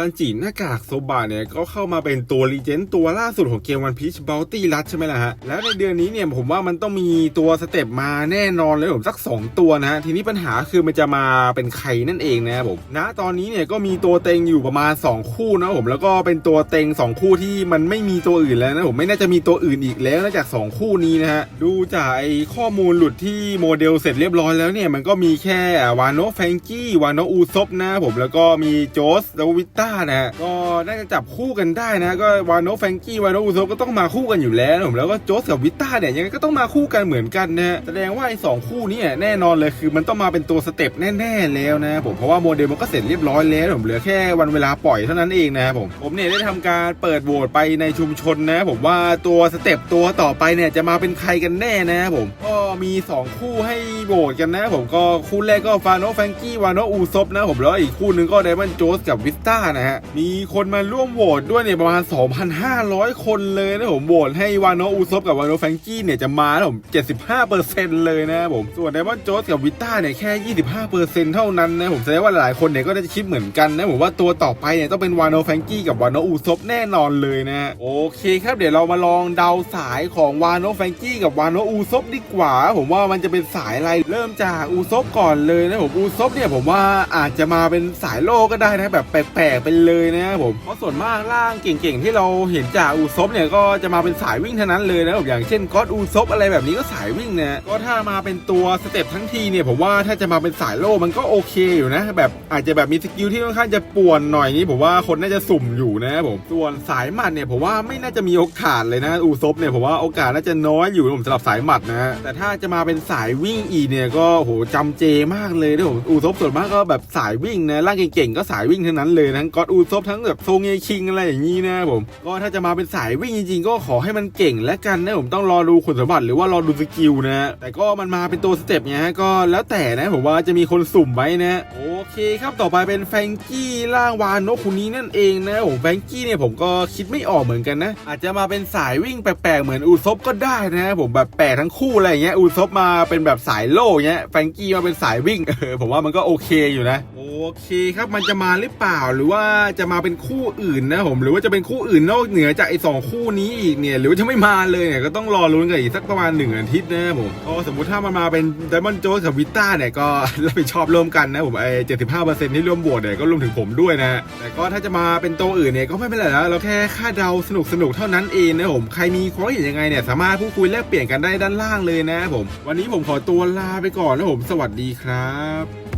ซันจิหน้ากากโซบะเนี่ยก็เข้ามาเป็นตัวรีเจนต์ตัวล่าสุดของเกมวันพีชบัลตี้รัดใช่ไหมล่ะฮะ แล้วในเดือนนี้เนี่ยผมว่ามันต้องมีตัวสเต็ปมาแน่นอนเลยผมสัก 2 ตัวนะฮะ ทีนี้ปัญหาคือมันจะมาเป็นใครนั่นเองนะผมณตอนนี้เนี่ยก็มีตัวเต็งอยู่ประมาณ 2 คู่นะผมแล้วก็เป็นตัวเต็ง 2 คู่ที่มันไม่มีตัวอื่นแล้วนะผมไม่น่าจะมีตัวอื่นอีกแล้วนอกจาก 2 คู่นี้นะฮะดูจากไอข้อมูลหลุดที่โมเดลเสร็จเรียบร้อยแล้วเนี่ยมันก็มีแค่วานโนแฟงกี้วานโนอูซบนะผมแล้วก็มีโจสแล้ววิต้านะก็น่าจะจับคู่กันได้นะ ก็วานโนแฟงกี้วานโนอูซบก็ต้องมาคู่กันอยู่แล้วผมแล้วก็โจสกับวิต้าเนี่ยยังไงก็ต้องมาคู่กันเหมือนกันนะฮะแสดงว่าไอ้สองคู่นี้แน่นอนเลยคือมันต้องมาเป็นตัวสเต็ปแน่ๆแล้วนะผมเพราะว่าโมเดลมันก็เสร็จเรียบร้อยแล้วผมเหลือแค่วันเวลาปล่อยเท่านั้นเองนะครับผมผมเนี่ยได้ทำการเปิดโหวตไปในชุมชนนะ ผมว่าตัวสเต็ปตัวต่อไปเนี่ยจะมาเป็นใครกันแน่นะครับผมก็มี 2 คู่ให้โหวตกันนะ ผมก็คู่แรกก็ฟาโนแฟงกี้วานโนอูซบนะผมแล้วอีกคู่หนึ่งก็ไดมอนโจสกับวิสต้านะฮะ มีคนมาร่วมโหวตด้วยเนี่ยประมาณ 2,500 คนเลยนะผมโหวตให้วานโนอูซบกับวานโนแฟงกี้เนี่ยจะมาผม 75%เลยนะผม ส่วนไดมอนโจสกับวิต้าเนี่ยแค่ 25%เท่านั้นนะผมแสดงว่าหลายคนเนี่ยก็น่าจะคิดเหมือนกันนะผมว่าตัวต่อไปเนี่ยต้องเป็นวานโนแฟงกี้กับวานโนอูซบแน่นอนเลยนะ โอเคครับเดี๋ยวเรามาลองเดาสายของวานโนแฟงกี้กับวานโนอูซบดีกว่า ผมว่ามันจะเป็นสายอะไรเริ่มจากอูซบก่อนเลยนะผมอูซบเนี่ยผมว่าอาจจะมาเป็นสายโลก็ได้นะแบบแปลกๆไปเลยนะครับผมเพราะส่วนมากร่างเก่งๆที่เราเห็นจากอูซบเนี่ยก็จะมาเป็นสายวิ่งเท่านั้นเลยนะผมอย่างเช่นก็อดอูซบอะไรแบบนี้ก็สายวิ่งนะก็ถ้ามาเป็นตัวสเต็ปทั้งทีเนี่ยผมว่าถ้าจะมาเป็นสายโลมันก็โอเคอยู่นะแบบอาจจะแบบมีสกิลที่ค่อนข้างจะป่วนหน่อยนี้ผมว่าคนน่าจะสุ่มอยู่นะครับผมส่วนสายหมัดเนี่ยผมว่าไม่น่าจะมีโอกาสเลยนะอูซบเนี่ยผมว่าโอกาสน่าจะน้อยอยู่นะผมสำหรับสายหมัดนะฮะแต่ถ้าจะมาเป็นสายวิ่งอีกเนี่ยก็โหจำเจมากเลยนะผมอูซบส่วนมากก็แบบสายวิ่งนะร่างเก่งๆก็สายวิ่งทั้งนั้นเลยทั้งก็อดอูซบทั้งแบบโซเงคิงอะไรอย่างนี้นะผมก็ถ้าจะมาเป็นสายวิ่งจริงๆ ก็ขอให้มันเก่งและกันนะผมต้องรอดูคุณสมบัติหรือว่ารอดูสกิลนะ แต่ก็มันมาเป็นตัวสเต็ปเนี่ยฮะก็แล้วแต่นะผมว่าจะมีคนสุ่มไว้นะโอเคครับต่อไปเป็นแฟงกี้ร่างวานโนคุนี้นั่นเองนะผมแฟงกี้เนี่ยผมก็คิดไม่ออกเหมือนกันนะ อาจจะมาเป็นสายวิ่งแปลกๆเหมือนอูซบก็ได้นะผมแบบแปลกทั้งคู่อะไรอย่างเงี้ยอูซบมาเป็นแบบสายโล่เงี้ยแฟงกี้มาเป็นสายวิ่งเออผมว่ามันก็โอเคอยู่นะ โอเคครับมันจะมาหรือเปล่าหรือว่าาจะมาเป็นคู่อื่นนะผมหรือว่าจะเป็นคู่อื่นนอกเหนือจากไอ้สองคู่นี้อีกเนี่ยหรือว่าจะไม่มาเลยเนี่ยก็ต้องรอลุ้นกันอีกสักประมาณหนึ่งอาทิตย์นะผมก็สมมุติถ้ามันมาเป็นไดมอนด์โจกับวิต้าเนี่ยก็รับผิดชอบร่วมกันนะผมไอ้เจ็ดสิบห้าเปอร์เซ็นต์ที่ร่วมโหวตเนี่ยก็รวมถึงผมด้วยนะแต่ก็ถ้าจะมาเป็นตัวอื่นเนี่ยก็ไม่เป็นไรแล้วเราแค่คาดเดาสนุกสนุกเท่านั้นเองนะผมใครมีความเห็นยังไงเนี่ยสามารถพูดคุยแลกเปลี่ยนกันได้ด้านล่างเลยนะผม วันนี้ผมขอตัวลาไปก่อนนะผมสวัสดีครับ